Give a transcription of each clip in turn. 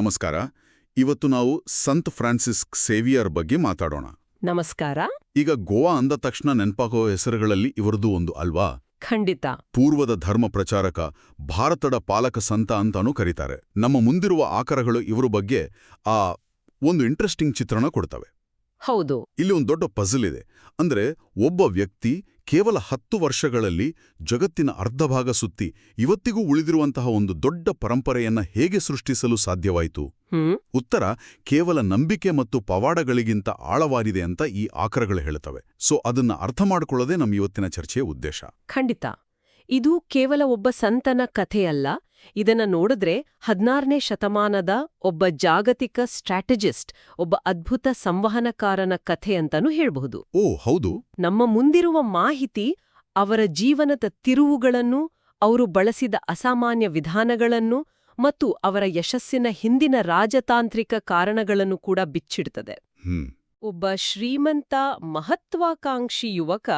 ನಮಸ್ಕಾರ. ಇವತ್ತು ನಾವು ಸಂತ್ ಫ್ರಾನ್ಸಿಸ್ ಸೇವಿಯರ್ ಬಗ್ಗೆ ಮಾತಾಡೋಣ. ನಮಸ್ಕಾರ. ಈಗ ಗೋವಾ ಅಂದ ತಕ್ಷಣ ನೆನ್ಪಾಗೋ ಹೆಸರುಗಳಲ್ಲಿ ಇವರದು ಒಂದು ಅಲ್ವಾ? ಖಂಡಿತ. ಪೂರ್ವದ ಧರ್ಮ ಪ್ರಚಾರಕ ಭಾರತದ ಪಾಲಕ ಸಂತ ಅಂತಾನೂ ಕರೀತಾರೆ. ನಮ್ಮ ಮುಂದಿರುವ ಆಕರಗಳು ಇವರ ಬಗ್ಗೆ ಆ ಒಂದು ಇಂಟ್ರೆಸ್ಟಿಂಗ್ ಚಿತ್ರಣ ಕೊಡ್ತವೆ. ಹೌದು. ಇಲ್ಲಿ ಒಂದು ದೊಡ್ಡ ಪಜಲ್ ಇದೆ. ಅಂದ್ರೆ ಒಬ್ಬ ವ್ಯಕ್ತಿ ಕೇವಲ ಹತ್ತು ವರ್ಷಗಳಲ್ಲಿ ಜಗತ್ತಿನ ಅರ್ಧ ಭಾಗ ಸುತ್ತಿ ಇವತ್ತಿಗೂ ಉಳಿದಿರುವಂತಹ ಒಂದು ದೊಡ್ಡ ಪರಂಪರೆಯನ್ನ ಹೇಗೆ ಸೃಷ್ಟಿಸಲು ಸಾಧ್ಯವಾಯಿತು? ಉತ್ತರ ಕೇವಲ ನಂಬಿಕೆ ಮತ್ತು ಪವಾಡಗಳಿಗಿಂತ ಆಳವಾಗಿದೆ ಅಂತ ಈ ಆಕರಗಳು ಹೇಳುತ್ತವೆ. ಸೊ ಅದನ್ನ ಅರ್ಥ ಮಾಡಿಕೊಳ್ಳೋದೇ ನಮ್ಮ ಇವತ್ತಿನ ಚರ್ಚೆಯ ಉದ್ದೇಶ. ಖಂಡಿತ. ಇದು ಕೇವಲ ಒಬ್ಬ ಸಂತನ ಕಥೆಯಲ್ಲ ಇದನ್ನ ನೋಡಿದ್ರೆ ಹದಿನಾರನೇ ಶತಮಾನದ ಒಬ್ಬ ಜಾಗತಿಕ ಸ್ಟ್ರಾಟಜಿಸ್ಟ್ ಒಬ್ಬ ಅದ್ಭುತ ಸಂವಹನಕಾರನ ಕಥೆ ಅಂತಾನೂ ಹೇಳಬಹುದು. ಓ ಹೌದು. ನಮ್ಮ ಮುಂದಿರುವ ಮಾಹಿತಿ ಅವರ ಜೀವನದ ತಿರುವುಗಳನ್ನು ಅವರು ಬಳಸಿದ ಅಸಾಮಾನ್ಯ ವಿಧಾನಗಳನ್ನು ಮತ್ತು ಅವರ ಯಶಸ್ಸಿನ ಹಿಂದಿನ ರಾಜತಾಂತ್ರಿಕ ಕಾರಣಗಳನ್ನು ಕೂಡ ಬಿಚ್ಚಿಡ್ತದೆ. ಒಬ್ಬ ಶ್ರೀಮಂತ ಮಹತ್ವಾಕಾಂಕ್ಷಿ ಯುವಕ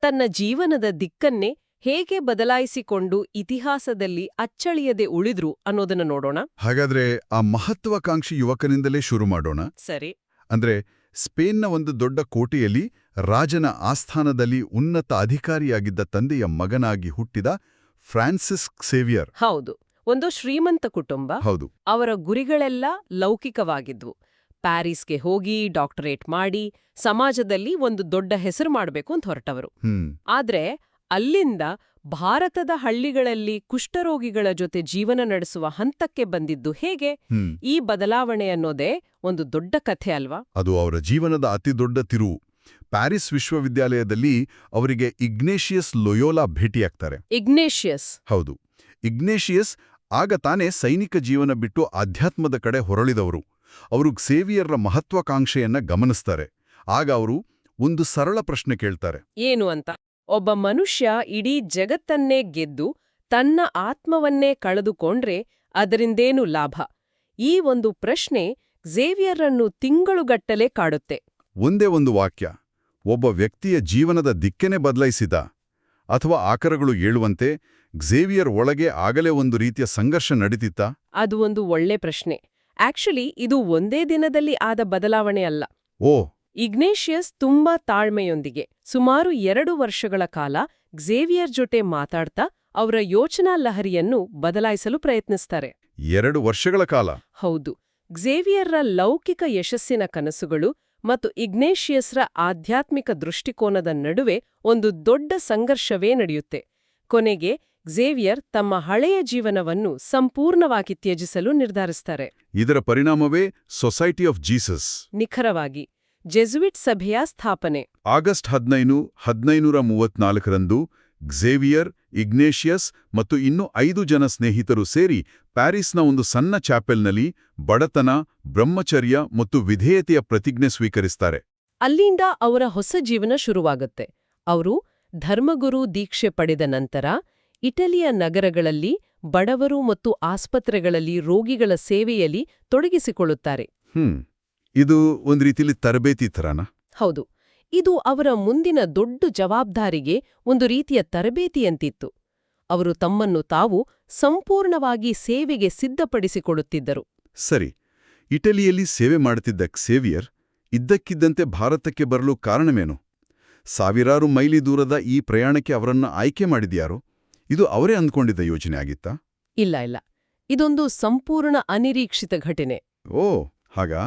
ತನ್ನ ಜೀವನದ ದಿಕ್ಕನ್ನೇ ಹೇಗೆ ಬದಲಾಯಿಸಿಕೊಂಡು ಇತಿಹಾಸದಲ್ಲಿ ಅಚ್ಚಳಿಯದೆ ಉಳಿದ್ರು ಅನ್ನೋದನ್ನ ನೋಡೋಣ. ಹಾಗಾದ್ರೆ ಆ ಮಹತ್ವಾಕಾಂಕ್ಷಿ ಯುವಕನಿಂದಲೇ ಶುರು ಮಾಡೋಣ. ಸರಿ. ಅಂದ್ರೆ ಸ್ಪೇನ್ನ ಒಂದು ದೊಡ್ಡ ಕೋಟೆಯಲ್ಲಿ ರಾಜನ ಆಸ್ಥಾನದಲ್ಲಿ ಉನ್ನತ ಅಧಿಕಾರಿಯಾಗಿದ್ದ ತಂದೆಯ ಮಗನಾಗಿ ಹುಟ್ಟಿದ ಫ್ರಾನ್ಸಿಸ್ ಸೇವಿಯರ್ ಹೌದು. ಒಂದು ಶ್ರೀಮಂತ ಕುಟುಂಬ. ಹೌದು. ಅವರ ಗುರಿಗಳೆಲ್ಲ ಲೌಕಿಕವಾಗಿದ್ವು. ಪ್ಯಾರಿಸ್ಗೆ ಹೋಗಿ ಡಾಕ್ಟರೇಟ್ ಮಾಡಿ ಸಮಾಜದಲ್ಲಿ ಒಂದು ದೊಡ್ಡ ಹೆಸರು ಮಾಡಬೇಕು ಅಂತ ಹೊರಟವರು. ಆದ್ರೆ ಅಲ್ಲಿಂದ ಭಾರತದ ಹಳ್ಳಿಗಳಲ್ಲಿ ಕುಷ್ಠರೋಗಿಗಳ ಜೊತೆ ಜೀವನ ನಡೆಸುವ ಹಂತಕ್ಕೆ ಬಂದಿದ್ದು ಹೇಗೆ? ಈ ಬದಲಾವಣೆ ಅನ್ನೋದೇ ಒಂದು ದೊಡ್ಡ ಕಥೆ ಅಲ್ವಾ? ಅದು ಅವರ ಜೀವನದ ಅತಿದೊಡ್ಡ ತಿರುವು ಪ್ಯಾರಿಸ್ ವಿಶ್ವವಿದ್ಯಾಲಯದಲ್ಲಿ ಅವರಿಗೆ ಇಗ್ನೇಷಿಯಸ್ ಲೊಯೋಲಾ ಭೇಟಿಯಾಗ್ತಾರೆ. ಇಗ್ನೇಷಿಯಸ್. ಹೌದು. ಇಗ್ನೇಷಿಯಸ್ ಆಗ ತಾನೇ ಸೈನಿಕ ಜೀವನ ಬಿಟ್ಟು ಆಧ್ಯಾತ್ಮದ ಕಡೆ ಹೊರಳಿದವರು. ಅವರು ಸೇವಿಯರ್ರ ಮಹತ್ವಾಕಾಂಕ್ಷೆಯನ್ನ ಗಮನಿಸ್ತಾರೆ. ಆಗ ಅವರು ಒಂದು ಸರಳ ಪ್ರಶ್ನೆ ಕೇಳ್ತಾರೆ. ಏನು ಅಂತ? ಒಬ್ಬ ಮನುಷ್ಯ ಇಡೀ ಜಗತ್ತನ್ನೇ ಗೆದ್ದು ತನ್ನ ಆತ್ಮವನ್ನೇ ಕಳೆದುಕೊಂಡ್ರೆ ಅದರಿಂದೇನು ಲಾಭ? ಈ ಒಂದು ಪ್ರಶ್ನೆ ಝೇವಿಯರನ್ನು ತಿಂಗಳುಗಟ್ಟಲೆ ಕಾಡುತ್ತೆ. ಒಂದೇ ಒಂದು ವಾಕ್ಯ ಒಬ್ಬ ವ್ಯಕ್ತಿಯ ಜೀವನದ ದಿಕ್ಕೆನೆ ಬದಲಾಯಿಸಿದ ಅಥವಾ ಆಕರಗಳು ಏಳುವಂತೆ ಝೇವಿಯರ್ ಒಳಗೆ ಆಗಲೇ ಒಂದು ರೀತಿಯ ಸಂಘರ್ಷ ನಡೆದಿತ್ತ ಅದು ಒಂದು ಒಳ್ಳೆ ಪ್ರಶ್ನೆ. ಆಕ್ಚುಲಿ ಇದು ಒಂದೇ ದಿನದಲ್ಲಿ ಆದ ಬದಲಾವಣೆ ಅಲ್ಲ. ಓ ಇಗ್ನೇಷಿಯಸ್ ತುಂಬಾ ತಾಳ್ಮೆಯೊಂದಿಗೆ ಸುಮಾರು ಎರಡು ವರ್ಷಗಳ ಕಾಲ ಕ್ಸೇವಿಯರ್ ಜೊತೆ ಮಾತಾಡ್ತಾ ಅವರ ಯೋಚನಾ ಲಹರಿಯನ್ನು ಬದಲಾಯಿಸಲು ಪ್ರಯತ್ನಿಸ್ತಾರೆ. ಎರಡು ವರ್ಷಗಳ ಕಾಲ? ಹೌದು. ಕ್ಸೇವಿಯರ್ರ ಲೌಕಿಕ ಯಶಸ್ಸಿನ ಕನಸುಗಳು ಮತ್ತು ಇಗ್ನೇಷಿಯಸ್ರ ಆಧ್ಯಾತ್ಮಿಕ ದೃಷ್ಟಿಕೋನದ ನಡುವೆ ಒಂದು ದೊಡ್ಡ ಸಂಘರ್ಷವೇ ನಡೆಯುತ್ತೆ. ಕೊನೆಗೆ ಕ್ಸೇವಿಯರ್ ತಮ್ಮ ಹಳೆಯ ಜೀವನವನ್ನು ಸಂಪೂರ್ಣವಾಗಿ ತ್ಯಜಿಸಲು ನಿರ್ಧರಿಸ್ತಾರೆ. ಇದರ ಪರಿಣಾಮವೇ ಸೊಸೈಟಿ ಆಫ್ ಜೀಸಸ್. ನಿಖರವಾಗಿ. ಜೆಸುವಿಟ್ ಸಭೆಯ ಸ್ಥಾಪನೆ. ಆಗಸ್ಟ್ ಹದಿನೈದು ಹದಿನೈನೂರ ಮೂವತ್ನಾಲ್ಕರಂದು ಗ್ಝೇವಿಯರ್ ಇಗ್ನೇಷಿಯಸ್ ಮತ್ತು ಇನ್ನೂ ಐದು ಜನ ಸ್ನೇಹಿತರು ಸೇರಿ ಪ್ಯಾರಿಸ್ನ ಒಂದು ಸಣ್ಣ ಚಾಪೆಲ್ನಲ್ಲಿ ಬಡತನ ಬ್ರಹ್ಮಚರ್ಯ ಮತ್ತು ವಿಧೇಯತೆಯ ಪ್ರತಿಜ್ಞೆ ಸ್ವೀಕರಿಸ್ತಾರೆ. ಅಲ್ಲಿಂದ ಅವರ ಹೊಸ ಜೀವನ ಶುರುವಾಗುತ್ತೆ. ಅವರು ಧರ್ಮಗುರು ದೀಕ್ಷೆ ಪಡೆದ ನಂತರ ಇಟಲಿಯ ನಗರಗಳಲ್ಲಿ ಬಡವರು ಮತ್ತು ಆಸ್ಪತ್ರೆಗಳಲ್ಲಿ ರೋಗಿಗಳ ಸೇವೆಯಲ್ಲಿ ತೊಡಗಿಸಿಕೊಳ್ಳುತ್ತಾರೆ. ಹ್ಮ್. ಇದು ಒಂದು ರೀತಿಯಲ್ಲಿ ತರಬೇತಿ ಥರನಾ ಹೌದು. ಇದು ಅವರ ಮುಂದಿನ ದೊಡ್ಡ ಜವಾಬ್ದಾರಿಗೆ ಒಂದು ರೀತಿಯ ತರಬೇತಿಯಂತಿತ್ತು ಅವರು ತಮ್ಮನ್ನು ತಾವು ಸಂಪೂರ್ಣವಾಗಿ ಸೇವೆಗೆ ಸಿದ್ಧಪಡಿಸಿಕೊಡುತ್ತಿದ್ದರು ಸರಿ. ಇಟಲಿಯಲ್ಲಿ ಸೇವೆ ಮಾಡುತ್ತಿದ್ದ ಸೇವಿಯರ್ ಇದ್ದಕ್ಕಿದ್ದಂತೆ ಭಾರತಕ್ಕೆ ಬರಲು ಕಾರಣವೇನು? ಸಾವಿರಾರು ಮೈಲಿ ದೂರದ ಈ ಪ್ರಯಾಣಕ್ಕೆ ಅವರನ್ನು ಆಯ್ಕೆ ಮಾಡಿದ್ಯಾರು? ಇದು ಅವರೇ ಅಂದ್ಕೊಂಡಿದ್ದ ಯೋಜನೆ ಆಗಿತ್ತಾ? ಇಲ್ಲ ಇಲ್ಲ. ಇದೊಂದು ಸಂಪೂರ್ಣ ಅನಿರೀಕ್ಷಿತ ಘಟನೆ. ಓ ಹಾಗಾ?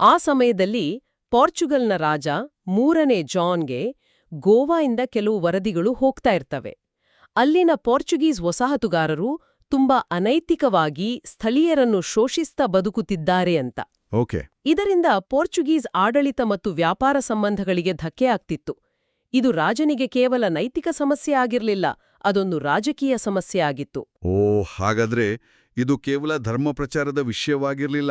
ಆ ಸಮಯದಲ್ಲಿ ಪೋರ್ಚುಗಲ್ನ ರಾಜ ಮೂರನೇ ಜಾನ್ಗೆ ಗೋವಾಯಿಂದ ಕೆಲವು ವರದಿಗಳು ಹೋಗ್ತಾ ಇರ್ತವೆ. ಅಲ್ಲಿನ ಪೋರ್ಚುಗೀಸ್ ವಸಾಹತುಗಾರರು ತುಂಬಾ ಅನೈತಿಕವಾಗಿ ಸ್ಥಳೀಯರನ್ನು ಶೋಷಿಸ್ತಾ ಬದುಕುತ್ತಿದ್ದಾರೆ ಅಂತ. ಓಕೆ. ಇದರಿಂದ ಪೋರ್ಚುಗೀಸ್ ಆಡಳಿತ ಮತ್ತು ವ್ಯಾಪಾರ ಸಂಬಂಧಗಳಿಗೆ ಧಕ್ಕೆ ಆಗ್ತಿತ್ತು. ಇದು ರಾಜನಿಗೆ ಕೇವಲ ನೈತಿಕ ಸಮಸ್ಯೆ ಆಗಿರ್ಲಿಲ್ಲ ಅದೊಂದು ರಾಜಕೀಯ ಸಮಸ್ಯೆ ಆಗಿತ್ತು. ಓ ಹಾಗಾದ್ರೆ ಇದು ಕೇವಲ ಧರ್ಮ ಪ್ರಚಾರದ ವಿಷಯವಾಗಿರಲಿಲ್ಲ.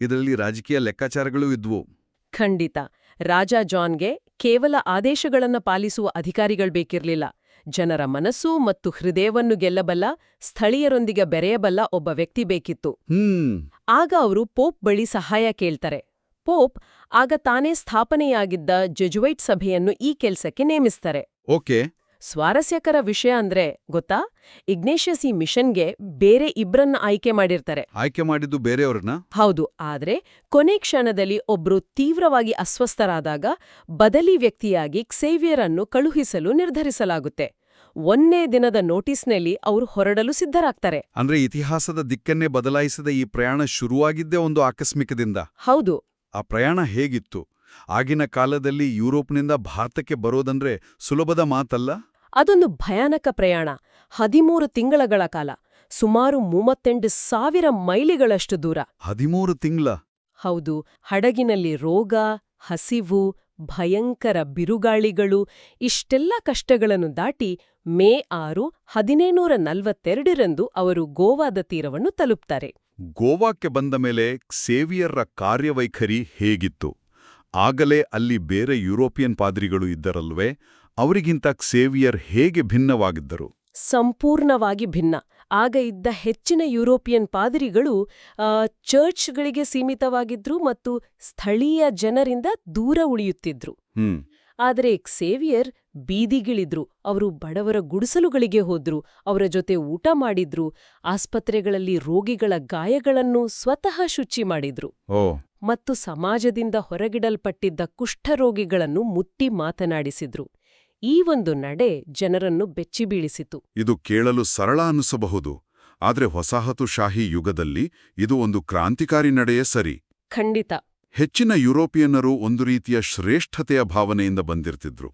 ಇದರಲ್ಲಿ ರಾಜಕೀಯ ಲೆಕ್ಕಾಚಾರಗಳೂ ಇದ್ವು. ಖಂಡಿತ. ರಾಜ ಜಾನ್ಗೆ ಕೇವಲ ಆದೇಶಗಳನ್ನು ಪಾಲಿಸುವ ಅಧಿಕಾರಿಗಳು ಬೇಕಿರಲಿಲ್ಲ. ಜನರ ಮನಸ್ಸು ಮತ್ತು ಹೃದಯವನ್ನು ಗೆಲ್ಲಬಲ್ಲ ಸ್ಥಳೀಯರೊಂದಿಗೆ ಬೆರೆಯಬಲ್ಲ ಒಬ್ಬ ವ್ಯಕ್ತಿ ಬೇಕಿತ್ತು. ಹ್ಮ್. ಆಗ ಅವರು ಪೋಪ್ ಬಳಿ ಸಹಾಯ ಕೇಳ್ತಾರೆ. ಪೋಪ್ ಆಗ ತಾನೇ ಸ್ಥಾಪನೆಯಾಗಿದ್ದ ಜೆಜುವೈಟ್ ಸಭೆಯನ್ನು ಈ ಕೆಲಸಕ್ಕೆ ನೇಮಿಸ್ತಾರೆ. ಓಕೆ. ಸ್ವಾರಸ್ಯಕರ ವಿಷಯ ಅಂದ್ರೆ ಗೊತ್ತಾ? ಇಗ್ನೇಷಿಯಸ್ ಈ ಮಿಷನ್ಗೆ ಬೇರೆ ಇಬ್ರನ್ನ ಆಯ್ಕೆ ಮಾಡಿರ್ತಾರೆ. ಆಯ್ಕೆ ಮಾಡಿದ್ದು ಬೇರೆಯವ್ರನ್ನ? ಹೌದು ಆದ್ರೆ ಕೊನೆ ಕ್ಷಣದಲ್ಲಿ ಒಬ್ರು ತೀವ್ರವಾಗಿ ಅಸ್ವಸ್ಥರಾದಾಗ ಬದಲಿ ವ್ಯಕ್ತಿಯಾಗಿ ಕ್ಸೇವಿಯರ್ ಅನ್ನು ಕಳುಹಿಸಲು ನಿರ್ಧರಿಸಲಾಗುತ್ತೆ. ಒಂದೇ ದಿನದ ನೋಟಿಸ್ನಲ್ಲಿ ಅವರು ಹೊರಡಲು ಸಿದ್ಧರಾಗ್ತಾರೆ. ಅಂದ್ರೆ ಇತಿಹಾಸದ ದಿಕ್ಕನ್ನೇ ಬದಲಾಯಿಸಿದ ಈ ಪ್ರಯಾಣ ಶುರುವಾಗಿದ್ದೇ ಒಂದು ಆಕಸ್ಮಿಕದಿಂದ? ಹೌದು. ಆ ಪ್ರಯಾಣ ಹೇಗಿತ್ತು? ಆಗಿನ ಕಾಲದಲ್ಲಿ ಯುರೋಪ್ನಿಂದ ಭಾರತಕ್ಕೆ ಬರೋದಂದ್ರೆ ಸುಲಭದ ಮಾತಲ್ಲ? ಅದೊಂದು ಭಯಾನಕ ಪ್ರಯಾಣ. ಹದಿಮೂರು ತಿಂಗಳಗಳ ಕಾಲ. ಸುಮಾರು ಮೂವತ್ತೆಂಟು ಸಾವಿರ ಮೈಲಿಗಳಷ್ಟು ದೂರ. ಹದಿಮೂರು ತಿಂಗಳ? ಹೌದು. ಹಡಗಿನಲ್ಲಿ ರೋಗ ಹಸಿವು ಭಯಂಕರ ಬಿರುಗಾಳಿಗಳು ಇಷ್ಟೆಲ್ಲ ಕಷ್ಟಗಳನ್ನು ದಾಟಿ ಮೇ ಆರು ಹದಿನೇನೂರ ನಲ್ವತ್ತೆರಡರಂದು ಅವರು ಗೋವಾದ ತೀರವನ್ನು ತಲುಪ್ತಾರೆ. ಗೋವಾಕ್ಕೆ ಬಂದ ಮೇಲೆ ಕ್ಸೇವಿಯರ್ರ ಕಾರ್ಯವೈಖರಿ ಹೇಗಿತ್ತು? ಆಗಲೇ ಅಲ್ಲಿ ಬೇರೆ ಯುರೋಪಿಯನ್ ಪಾದ್ರಿಗಳು ಇದ್ದರಲ್ವೇ ಅವರಿಗಿಂತ ಕ್ಸೇವಿಯರ್ ಹೇಗೆ ಭಿನ್ನವಾಗಿದ್ದರು? ಸಂಪೂರ್ಣವಾಗಿ ಭಿನ್ನ. ಆಗ ಇದ್ದ ಹೆಚ್ಚಿನ ಯುರೋಪಿಯನ್ ಪಾದರಿಗಳು ಚರ್ಚ್ಗಳಿಗೆ ಸೀಮಿತವಾಗಿದ್ರು ಮತ್ತು ಸ್ಥಳೀಯ ಜನರಿಂದ ದೂರ ಉಳಿಯುತ್ತಿದ್ರು. ಆದರೆ ಕ್ಸೇವಿಯರ್ ಬೀದಿಗಿಳಿದ್ರು ಅವರು ಬಡವರ ಗುಡಿಸಲುಗಳಿಗೆ ಹೋದ್ರು ಅವರ ಜೊತೆ ಊಟ ಮಾಡಿದ್ರು ಆಸ್ಪತ್ರೆಗಳಲ್ಲಿ ರೋಗಿಗಳ ಗಾಯಗಳನ್ನು ಸ್ವತಃ ಶುಚಿ ಮಾಡಿದ್ರು. ಓ. ಮತ್ತು ಸಮಾಜದಿಂದ ಹೊರಗಿಡಲ್ಪಟ್ಟಿದ್ದ ಕುಷ್ಠರೋಗಿಗಳನ್ನು ಮುಟ್ಟಿ ಮಾತನಾಡಿಸಿದ್ರು. ಈ ಒಂದು ನಡೆ ಜನರನ್ನು ಬೆಚ್ಚಿಬೀಳಿಸಿತು. ಇದು ಕೇಳಲು ಸರಳ ಅನಿಸಬಹುದು ಆದರೆ ವಸಾಹತುಶಾಹಿ ಯುಗದಲ್ಲಿ ಇದು ಒಂದು ಕ್ರಾಂತಿಕಾರಿ ನಡೆಯೇ ಸರಿ. ಖಂಡಿತ. ಹೆಚ್ಚಿನ ಯುರೋಪಿಯನ್ನರು ಒಂದು ರೀತಿಯ ಶ್ರೇಷ್ಠತೆಯ ಭಾವನೆಯಿಂದ ಬಂದಿರ್ತಿದ್ರು.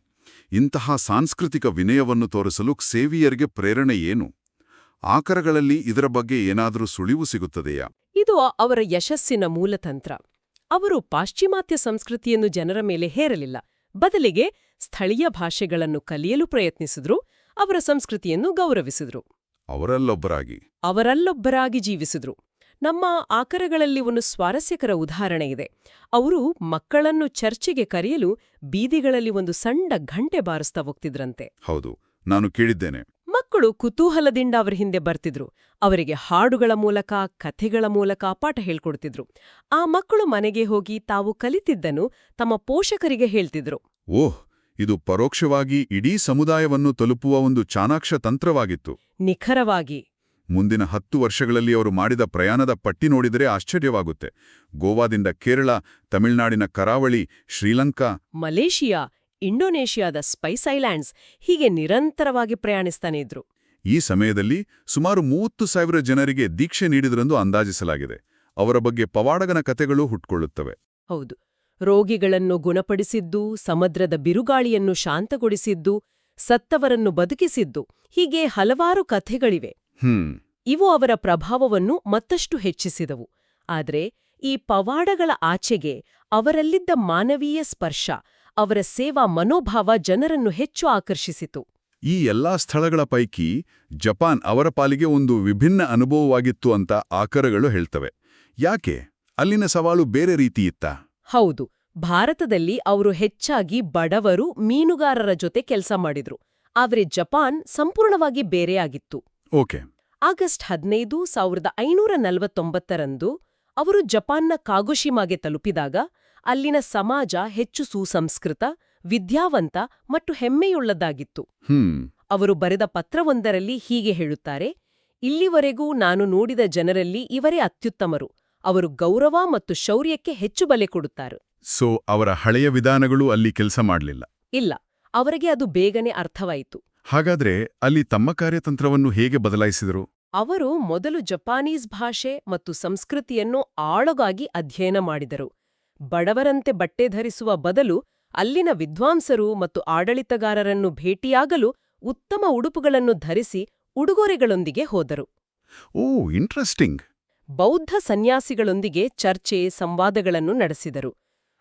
ಇಂತಹ ಸಾಂಸ್ಕೃತಿಕ ವಿನಯವನ್ನು ತೋರಿಸಲು ಸೇವಿಯರಿಗೆ ಪ್ರೇರಣೆ ಏನು? ಆಕರಗಳಲ್ಲಿ ಇದರ ಬಗ್ಗೆ ಏನಾದರೂ ಸುಳಿವು ಸಿಗುತ್ತದೆಯಾ? ಇದು ಅವರ ಯಶಸ್ಸಿನ ಮೂಲತಂತ್ರ. ಅವರು ಪಾಶ್ಚಿಮಾತ್ಯ ಸಂಸ್ಕೃತಿಯನ್ನು ಜನರ ಮೇಲೆ ಹೇರಲಿಲ್ಲ. ಬದಲಿಗೆ ಸ್ಥಳೀಯ ಭಾಷೆಗಳನ್ನು ಕಲಿಯಲು ಪ್ರಯತ್ನಿಸಿದ್ರು ಅವರ ಸಂಸ್ಕೃತಿಯನ್ನು ಗೌರವಿಸಿದ್ರು. ಅವರಲ್ಲೊಬ್ಬರಾಗಿ. ಅವರಲ್ಲೊಬ್ಬರಾಗಿ ಜೀವಿಸಿದ್ರು. ನಮ್ಮ ಆಕರಗಳಲ್ಲಿ ಒಂದು ಸ್ವಾರಸ್ಯಕರ ಉದಾಹರಣೆ ಇದೆ. ಅವರು ಮಕ್ಕಳನ್ನು ಚರ್ಚಿಗೆ ಕರೆಯಲು ಬೀದಿಗಳಲ್ಲಿ ಒಂದು ಸಣ್ಣ ಘಂಟೆ ಬಾರಿಸ್ತಾ ಹೋಗ್ತಿದ್ರಂತೆ. ಹೌದು ನಾನು ಕೇಳಿದ್ದೇನೆ. ಮಕ್ಕಳು ಕುತೂಹಲದಿಂದ ಅವರ ಹಿಂದೆ ಬರ್ತಿದ್ರು. ಅವರಿಗೆ ಹಾಡುಗಳ ಮೂಲಕ ಕಥೆಗಳ ಮೂಲಕ ಪಾಠ ಹೇಳ್ಕೊಡ್ತಿದ್ರು. ಆ ಮಕ್ಕಳು ಮನೆಗೆ ಹೋಗಿ ತಾವು ಕಲಿತಿದ್ದನ್ನು ತಮ್ಮ ಪೋಷಕರಿಗೆ ಹೇಳ್ತಿದ್ರು. ಓಹ್ ಇದು ಪರೋಕ್ಷವಾಗಿ ಇಡೀ ಸಮುದಾಯವನ್ನು ತಲುಪುವ ಒಂದು ಚಾಣಾಕ್ಷ ತಂತ್ರವಾಗಿತ್ತು. ನಿಖರವಾಗಿ. ಮುಂದಿನ ಹತ್ತು ವರ್ಷಗಳಲ್ಲಿ ಅವರು ಮಾಡಿದ ಪ್ರಯಾಣದ ಪಟ್ಟಿ ನೋಡಿದರೆ ಆಶ್ಚರ್ಯವಾಗುತ್ತೆ. ಗೋವಾದಿಂದ ಕೇರಳ ತಮಿಳುನಾಡಿನ ಕರಾವಳಿ ಶ್ರೀಲಂಕಾ. ಮಲೇಷಿಯಾ ಇಂಡೋನೇಷಿಯಾದ ಸ್ಪೈಸ್ ಐಲ್ಯಾಂಡ್ಸ್ ಹೀಗೆ ನಿರಂತರವಾಗಿ ಪ್ರಯಾಣಿಸ್ತಾನೆ ಇದ್ರು. ಈ ಸಮಯದಲ್ಲಿ ಸುಮಾರು ಮೂವತ್ತು ಸಾವಿರ ಜನರಿಗೆ ದೀಕ್ಷೆ ನೀಡಿದರೆಂದು ಅಂದಾಜಿಸಲಾಗಿದೆ. ಅವರ ಬಗ್ಗೆ ಪವಾಡಗನ ಕತೆಗಳು ಹುಟ್ಕೊಳ್ಳುತ್ತವೆ. ಹೌದು. ರೋಗಿಗಳನ್ನು ಗುಣಪಡಿಸಿದ್ದು ಸಮುದ್ರದ ಬಿರುಗಾಳಿಯನ್ನು ಶಾಂತಗೊಳಿಸಿದ್ದು ಸತ್ತವರನ್ನು ಬದುಕಿಸಿದ್ದು ಹೀಗೆ ಹಲವಾರು ಕಥೆಗಳಿವೆ. ಇವು ಅವರ ಪ್ರಭಾವವನ್ನು ಮತ್ತಷ್ಟು ಹೆಚ್ಚಿಸಿದವು. ಆದ್ರೆ ಈ ಪವಾಡಗಳ ಆಚೆಗೆ ಅವರಲ್ಲಿದ್ದ ಮಾನವೀಯ ಸ್ಪರ್ಶ ಅವರ ಸೇವಾ ಮನೋಭಾವ ಜನರನ್ನು ಹೆಚ್ಚು ಆಕರ್ಷಿಸಿತು. ಈ ಎಲ್ಲಾ ಸ್ಥಳಗಳ ಪೈಕಿ ಜಪಾನ್ ಅವರ ಪಾಲಿಗೆ ಒಂದು ವಿಭಿನ್ನ ಅನುಭವವಾಗಿತ್ತು ಅಂತ ಆಕರಗಳು ಹೇಳ್ತವೆ. ಯಾಕೆ? ಅಲ್ಲಿನ ಸವಾಲು ಬೇರೆ ರೀತಿಯಿತ್ತ ಹೌದು ಭಾರತದಲ್ಲಿ ಅವರು ಹೆಚ್ಚಾಗಿ ಬಡವರು ಮೀನುಗಾರರ ಜೊತೆ ಕೆಲಸ ಮಾಡಿದ್ರು ಆದರೆ ಜಪಾನ್ ಸಂಪೂರ್ಣವಾಗಿ ಬೇರೆಯಾಗಿತ್ತು. ಓಕೆ. ಆಗಸ್ಟ್ ಹದಿನೈದು ಸಾವಿರದ ಐನೂರ ನಲವತ್ತೊಂಬತ್ತರಂದು ಅವರು ಜಪಾನ್ನ ಕಾಗುಶಿಮಾಗೆ ತಲುಪಿದಾಗ ಅಲ್ಲಿನ ಸಮಾಜ ಹೆಚ್ಚು ಸುಸಂಸ್ಕೃತ ವಿದ್ಯಾವಂತ ಮತ್ತು ಹೆಮ್ಮೆಯುಳ್ಳದ್ದಾಗಿತ್ತು. ಹ್ಮ್. ಅವರು ಬರೆದ ಪತ್ರವೊಂದರಲ್ಲಿ ಹೀಗೆ ಹೇಳುತ್ತಾರೆ ಇಲ್ಲಿವರೆಗೂ ನಾನು ನೋಡಿದ ಜನರಲ್ಲಿ ಇವರೇ ಅತ್ಯುತ್ತಮರು. ಅವರು ಗೌರವ ಮತ್ತು ಶೌರ್ಯಕ್ಕೆ ಹೆಚ್ಚು ಬಲೆ ಕೊಡುತ್ತಾರೆ. ಸೊ ಅವರ ಹಳೆಯ ವಿಧಾನಗಳು ಅಲ್ಲಿ ಕೆಲಸ ಮಾಡಲಿಲ್ಲ. ಇಲ್ಲ ಅವರಿಗೆ ಅದು ಬೇಗನೆ ಅರ್ಥವಾಯಿತು. ಹಾಗಾದ್ರೆ ಅಲ್ಲಿ ತಮ್ಮ ಕಾರ್ಯತಂತ್ರವನ್ನು ಹೇಗೆ ಬದಲಾಯಿಸಿದರು? ಅವರು ಮೊದಲು ಜಪಾನೀಸ್ ಭಾಷೆ ಮತ್ತು ಸಂಸ್ಕೃತಿಯನ್ನು ಆಳವಾಗಿ ಅಧ್ಯಯನ ಮಾಡಿದರು. ಬಡವರಂತೆ ಬಟ್ಟೆ ಧರಿಸುವ ಬದಲು ಅಲ್ಲಿನ ವಿದ್ವಾಂಸರು ಮತ್ತು ಆಡಳಿತಗಾರರನ್ನು ಭೇಟಿಯಾಗಲು ಉತ್ತಮ ಉಡುಪುಗಳನ್ನು ಧರಿಸಿ ಉಡುಗೊರೆಗಳೊಂದಿಗೆ ಹೋದರು. Oh interesting. ಬೌದ್ಧ ಸನ್ಯಾಸಿಗಳೊಂದಿಗೆ ಚರ್ಚೆ ಸಂವಾದಗಳನ್ನು ನಡೆಸಿದರು.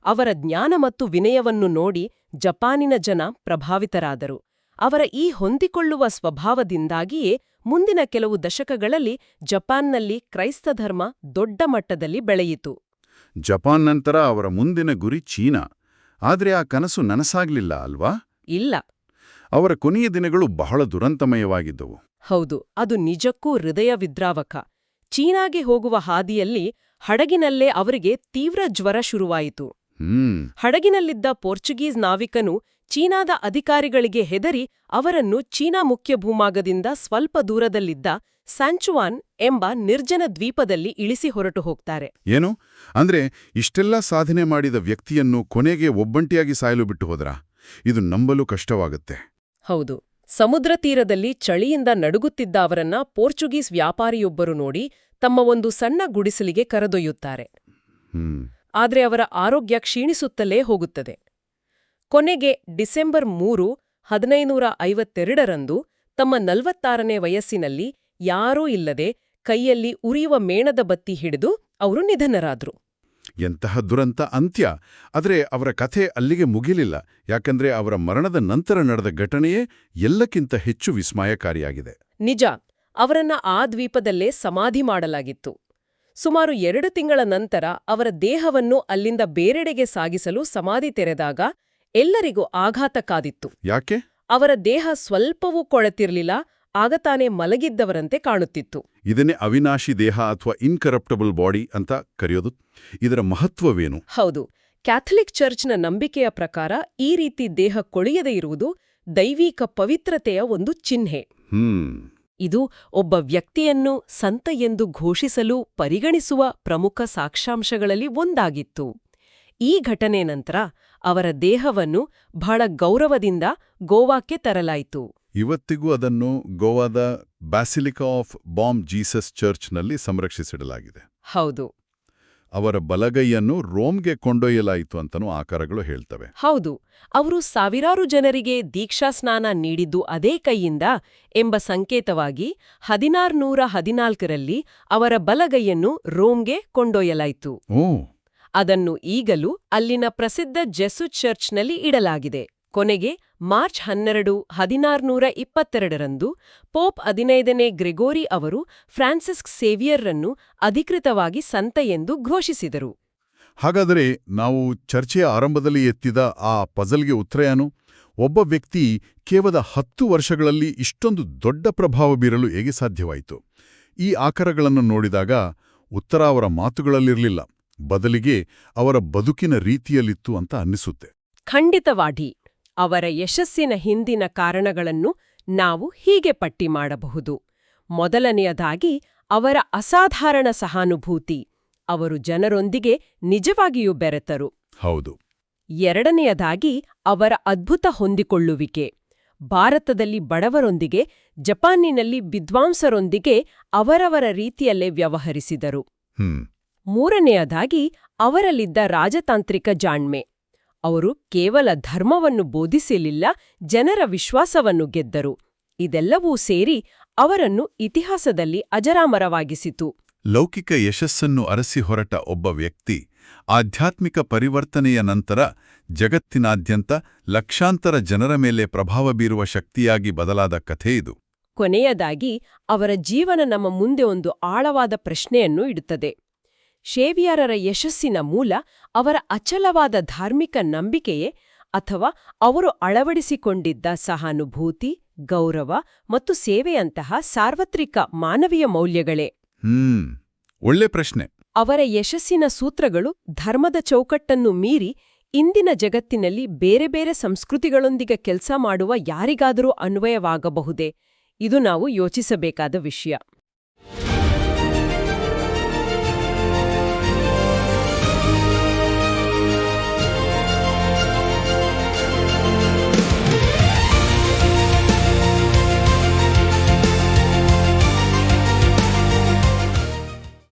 ಅವರ ಜ್ಞಾನ ಮತ್ತು ವಿನಯವನ್ನು ನೋಡಿ ಜಪಾನಿನ ಜನ ಪ್ರಭಾವಿತರಾದರು. ಅವರ ಈ ಹೊಂದಿಕೊಳ್ಳುವ ಸ್ವಭಾವದಿಂದಾಗಿಯೇ ಮುಂದಿನ ಕೆಲವು ದಶಕಗಳಲ್ಲಿ ಜಪಾನ್ನಲ್ಲಿ ಕ್ರೈಸ್ತ ಧರ್ಮ ದೊಡ್ಡ ಮಟ್ಟದಲ್ಲಿ ಬೆಳೆಯಿತು. ಜಪಾನ್ ನಂತರ ಅವರ ಮುಂದಿನ ಗುರಿ ಚೀನಾ. ಆದ್ರೆ ಆ ಕನಸು ನನಸಾಗ್ಲಿಲ್ಲ ಅಲ್ವಾ? ಇಲ್ಲ. ಅವರ ಕೊನೆಯ ದಿನಗಳು ಬಹಳ ದುರಂತಮಯವಾಗಿದ್ದವು. ಹೌದು ಅದು ನಿಜಕ್ಕೂ ಹೃದಯ ವಿದ್ರಾವಕ. ಚೀನಾಗೆ ಹೋಗುವ ಹಾದಿಯಲ್ಲಿ ಹಡಗಿನಲ್ಲೇ ಅವರಿಗೆ ತೀವ್ರ ಜ್ವರ ಶುರುವಾಯಿತು. ಹ್ಮ್. ಹಡಗಿನಲ್ಲಿದ್ದ ಪೋರ್ಚುಗೀಸ್ ನಾವಿಕನು ಚೀನಾದ ಅಧಿಕಾರಿಗಳಿಗೆ ಹೆದರಿ ಅವರನ್ನು ಚೀನಾ ಮುಖ್ಯ ಭೂಮಾಗದಿಂದ ಸ್ವಲ್ಪ ದೂರದಲ್ಲಿದ್ದ ಸ್ಯಾಂಚುವಾನ್ ಎಂಬ ನಿರ್ಜನ ದ್ವೀಪದಲ್ಲಿ ಇಳಿಸಿ ಹೊರಟು ಹೋಗ್ತಾರೆ. ಏನು? ಅಂದ್ರೆ ಇಷ್ಟೆಲ್ಲ ಸಾಧನೆ ಮಾಡಿದ ವ್ಯಕ್ತಿಯನ್ನು ಕೊನೆಗೆ ಒಬ್ಬಂಟಿಯಾಗಿ ಸಾಯಲು ಬಿಟ್ಟು ಹೋದ್ರ? ಇದು ನಂಬಲು ಕಷ್ಟವಾಗುತ್ತೆ. ಹೌದು. ಸಮುದ್ರ ತೀರದಲ್ಲಿ ಚಳಿಯಿಂದ ನಡುಗುತ್ತಿದ್ದ ಅವರನ್ನ ಪೋರ್ಚುಗೀಸ್ ವ್ಯಾಪಾರಿಯೊಬ್ಬರು ನೋಡಿ ತಮ್ಮ ಒಂದು ಸಣ್ಣ ಗುಡಿಸಲಿಗೆ ಕರೆದೊಯ್ಯುತ್ತಾರೆ. ಆದ್ರೆ ಅವರ ಆರೋಗ್ಯ ಕ್ಷೀಣಿಸುತ್ತಲೇ ಹೋಗುತ್ತದೆ. ಕೊನೆಗೆ ಡಿಸೆಂಬರ್ ಮೂರು ಹದಿನೈನೂರ ಐವತ್ತೆರಡರಂದು ತಮ್ಮ ನಲವತ್ತಾರನೇ ವಯಸ್ಸಿನಲ್ಲಿ ಯಾರೂ ಇಲ್ಲದೆ ಕೈಯಲ್ಲಿ ಉರಿಯುವ ಮೇಣದ ಬತ್ತಿ ಹಿಡಿದು ಅವರು ನಿಧನರಾದ್ರು. ಎಂತಹ ದುರಂತ ಅಂತ್ಯ. ಆದರೆ ಅವರ ಕಥೆ ಅಲ್ಲಿಗೆ ಮುಗಿಲಿಲ್ಲ. ಯಾಕಂದ್ರೆ ಅವರ ಮರಣದ ನಂತರ ನಡೆದ ಘಟನೆಯೇ ಎಲ್ಲಕ್ಕಿಂತ ಹೆಚ್ಚು ವಿಸ್ಮಯಕಾರಿಯಾಗಿದೆ. ನಿಜ ಅವರನ್ನ ಆ ದ್ವೀಪದಲ್ಲೇ ಸಮಾಧಿ ಮಾಡಲಾಗಿತ್ತು. ಸುಮಾರು ಎರಡು ತಿಂಗಳ ನಂತರ ಅವರ ದೇಹವನ್ನು ಅಲ್ಲಿಂದ ಬೇರೆಡೆಗೆ ಸಾಗಿಸಲು ಸಮಾಧಿ ತೆರೆದಾಗ ಎಲ್ಲರಿಗೂ ಆಘಾತ ಕಾದಿತ್ತು ಯಾಕೆ? ಅವರ ದೇಹ ಸ್ವಲ್ಪವೂ ಕೊಳೆತಿರ್ಲಿಲ್ಲ ಆಗ ತಾನೇ ಮಲಗಿದ್ದವರಂತೆ ಕಾಣುತ್ತಿತ್ತು. ಇದನ್ನೇ ಅವಿನಾಶಿ ದೇಹ ಅಥವಾ ಇನ್ಕರಪ್ಟಬಲ್ ಬಾಡಿ ಅಂತ ಕರೆಯೋದು. ಇದರ ಮಹತ್ವವೇನು? ಹೌದು ಕ್ಯಾಥಲಿಕ್ ಚರ್ಚ್ನ ನಂಬಿಕೆಯ ಪ್ರಕಾರ ಈ ರೀತಿ ದೇಹ ಕೊಳೆಯದೇ ಇರುವುದು ದೈವಿಕ ಪವಿತ್ರತೆಯ ಒಂದು ಚಿಹ್ನೆ. ಇದು ಒಬ್ಬ ವ್ಯಕ್ತಿಯನ್ನು ಸಂತ ಎಂದು ಘೋಷಿಸಲು ಪರಿಗಣಿಸುವ ಪ್ರಮುಖ ಸಾಕ್ಷಾಂಶಗಳಲ್ಲಿ ಒಂದಾಗಿತ್ತು. ಈ ಘಟನೆ ನಂತರ ಅವರ ದೇಹವನ್ನು ಬಹಳ ಗೌರವದಿಂದ ಗೋವಾಕ್ಕೆ ತರಲಾಯಿತು. ಇವತ್ತಿಗೂ ಅದನ್ನು ಗೋವಾದ ಬ್ಯಾಸಿಲಿಕಾ ಆಫ್ ಬಾಂಬ್ ಜೀಸಸ್ ಚರ್ಚ್ನಲ್ಲಿ ಸಂರಕ್ಷಿಸಿಡಲಾಗಿದೆ. ಹೌದು. ಅವರ ಬಲಗೈಯನ್ನು ರೋಮ್ಗೆ ಕೊಂಡೊಯ್ಯಲಾಯಿತು ಅಂತನೂ ಆಕಾರಗಳು ಹೇಳ್ತವೆ. ಹೌದು. ಅವರು ಸಾವಿರಾರು ಜನರಿಗೆ ದೀಕ್ಷಾ ಸ್ನಾನ ನೀಡಿದ್ದು ಅದೇ ಕೈಯಿಂದ ಎಂಬ ಸಂಕೇತವಾಗಿ ಹದಿನಾರುನೂರ ಹದಿನಾಲ್ಕರಲ್ಲಿ ಅವರ ಬಲಗೈಯನ್ನು ರೋಮ್ಗೆ ಕೊಂಡೊಯ್ಯಲಾಯಿತು. ಓ. ಅದನ್ನು ಈಗಲೂ ಅಲ್ಲಿನ ಪ್ರಸಿದ್ಧ ಜೆಸು ಚರ್ಚ್ನಲ್ಲಿ ಇಡಲಾಗಿದೆ. ಕೊನೆಗೆ ಮಾರ್ಚ್ ಹನ್ನೆರಡು, ಹದಿನಾರುನೂರ ಇಪ್ಪತ್ತೆರಡರಂದು ಪೋಪ್ ಹದಿನೈದನೇ ಗ್ರೆಗೋರಿ ಅವರು ಫ್ರಾನ್ಸಿಸ್ಕ್ ಸೇವಿಯರ್ರನ್ನು ಅಧಿಕೃತವಾಗಿ ಸಂತ ಎಂದು ಘೋಷಿಸಿದರು. ಹಾಗಾದರೆ ನಾವು ಚರ್ಚೆಯ ಆರಂಭದಲ್ಲಿ ಎತ್ತಿದ ಆ ಪಜಲ್ಗೆ ಉತ್ತರ ಏನು? ಒಬ್ಬ ವ್ಯಕ್ತಿ ಕೇವಲ ಹತ್ತು ವರ್ಷಗಳಲ್ಲಿ ಇಷ್ಟೊಂದು ದೊಡ್ಡ ಪ್ರಭಾವ ಬೀರಲು ಹೇಗೆ ಸಾಧ್ಯವಾಯಿತು? ಈ ಆಕರಗಳನ್ನು ನೋಡಿದಾಗ ಉತ್ತರ ಅವರ ಮಾತುಗಳಲ್ಲಿರಲಿಲ್ಲ. ಬದಲಿಗೆ ಅವರ ಬದುಕಿನ ರೀತಿಯಲ್ಲಿತ್ತು ಅಂತ ಅನ್ನಿಸುತ್ತೆ. ಖಂಡಿತವಾಗಿ ಅವರ ಯಶಸ್ಸಿನ ಹಿಂದಿನ ಕಾರಣಗಳನ್ನು ನಾವು ಹೀಗೆ ಪಟ್ಟಿ ಮಾಡಬಹುದು. ಮೊದಲನೆಯದಾಗಿ ಅವರ ಅಸಾಧಾರಣ ಸಹಾನುಭೂತಿ ಅವರು ಜನರೊಂದಿಗೆ ನಿಜವಾಗಿಯೂ ಬೆರೆತರು. ಹೌದು. ಎರಡನೆಯದಾಗಿ ಅವರ ಅದ್ಭುತ ಹೊಂದಿಕೊಳ್ಳುವಿಕೆ ಭಾರತದಲ್ಲಿ ಬಡವರೊಂದಿಗೆ ಜಪಾನಿನಲ್ಲಿ ವಿದ್ವಾಂಸರೊಂದಿಗೆ ಅವರವರ ರೀತಿಯಲ್ಲೇ ವ್ಯವಹರಿಸಿದರು. ಹ್ಮ್. ಮೂರನೆಯದಾಗಿ ಅವರಲ್ಲಿದ್ದ ರಾಜತಾಂತ್ರಿಕ ಜಾಣ್ಮೆ. ಅವರು ಕೇವಲ ಧರ್ಮವನ್ನು ಬೋಧಿಸಲಿಲ್ಲ ಜನರ ವಿಶ್ವಾಸವನ್ನು ಗೆದ್ದರು. ಇದೆಲ್ಲವೂ ಸೇರಿ ಅವರನ್ನು ಇತಿಹಾಸದಲ್ಲಿ ಅಜರಾಮರವಾಗಿಸಿತು. ಲೌಕಿಕ ಯಶಸ್ಸನ್ನು ಅರಸಿ ಹೊರಟ ಒಬ್ಬ ವ್ಯಕ್ತಿ ಆಧ್ಯಾತ್ಮಿಕ ಪರಿವರ್ತನೆಯ ನಂತರ ಜಗತ್ತಿನಾದ್ಯಂತ ಲಕ್ಷಾಂತರ ಜನರ ಮೇಲೆ ಪ್ರಭಾವ ಬೀರುವ ಶಕ್ತಿಯಾಗಿ ಬದಲಾದ ಕಥೆ ಇದು. ಕೊನೆಯದಾಗಿ ಅವರ ಜೀವನ ನಮ್ಮ ಮುಂದೆ ಒಂದು ಆಳವಾದ ಪ್ರಶ್ನೆಯನ್ನು ಇಡುತ್ತದೆ. ಶೇವಿಯರರ ಯಶಸ್ಸಿನ ಮೂಲ ಅವರ ಅಚಲವಾದ ಧಾರ್ಮಿಕ ನಂಬಿಕೆಯೇ ಅಥವಾ ಅವರು ಅಳವಡಿಸಿಕೊಂಡಿದ್ದ ಸಹಾನುಭೂತಿ ಗೌರವ ಮತ್ತು ಸೇವೆಯಂತಹ ಸಾರ್ವತ್ರಿಕ ಮಾನವೀಯ ಮೌಲ್ಯಗಳೇ? ಹ್ಮ್ ಒಳ್ಳೆ ಪ್ರಶ್ನೆ. ಅವರ ಯಶಸ್ಸಿನ ಸೂತ್ರಗಳು ಧರ್ಮದ ಚೌಕಟ್ಟನ್ನು ಮೀರಿ ಇಂದಿನ ಜಗತ್ತಿನಲ್ಲಿ ಬೇರೆ ಬೇರೆ ಸಂಸ್ಕೃತಿಗಳೊಂದಿಗೆ ಕೆಲಸ ಮಾಡುವ ಯಾರಿಗಾದರೂ ಅನ್ವಯವಾಗಬಹುದೇ? ಇದು ನಾವು ಯೋಚಿಸಬೇಕಾದ ವಿಷಯ.